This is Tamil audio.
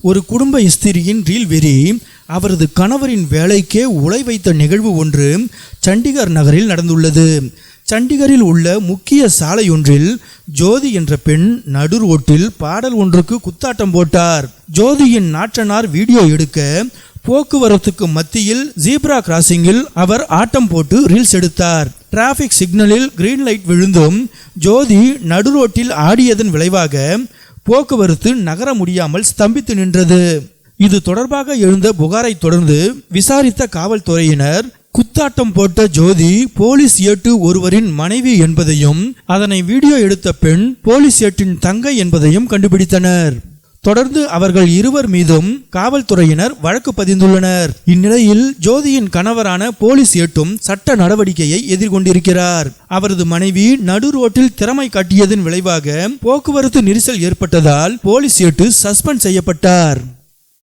ஒரு குடும்ப இஸ்திரியின் ரீல் வெறி அவரது கணவரின் வேலைக்கே உலை வைத்த நிகழ்வு ஒன்று சண்டிகர் நகரில் நடந்துள்ளது. சண்டிகரில் உள்ள முக்கிய சாலையொன்றில் ஜோதி என்ற பெண் நடு ரோட்டில் பாடல் ஒன்றுக்கு குத்தாட்டம் போட்டார். ஜோதியின் நாற்றனார் வீடியோ எடுக்க போக்குவரத்துக்கு மத்தியில் ஜீப்ரா கிராசிங்கில் அவர் ஆட்டம் போட்டு ரீல்ஸ் எடுத்தார். டிராஃபிக் சிக்னலில் கிரீன் லைட் விழுந்தும் ஜோதி நடுரோட்டில் ஆடியதன் விளைவாக போக்குவரத்து நகர முடியாமல் ஸ்தம்பித்து நின்றது. இது தொடர்பாக எழுந்த புகாரை தொடர்ந்து விசாரித்த காவல்துறையினர் குத்தாட்டம் போட்ட ஜோதி போலீஸ் ஏட்டு ஒருவரின் மனைவி என்பதையும் அதனை வீடியோ எடுத்த பெண் போலீஸ் ஏட்டின் தங்கை என்பதையும் கண்டுபிடித்தனர். தொடர்ந்து அவர்கள் இருவர் மீதும் காவல்துறையினர் வழக்கு பதிந்துள்ளனர். இந்நிலையில் ஜோதியின் கணவரான போலீஸ் ஏட்டும் சட்ட நடவடிக்கையை எதிர்கொண்டிருக்கிறார். அவரது மனைவி நடு ரோட்டில் திறமை காட்டியதன் விளைவாக போக்குவரத்து நெரிசல் ஏற்பட்டதால் போலீஸ் ஏட்டு சஸ்பெண்ட் செய்யப்பட்டார்.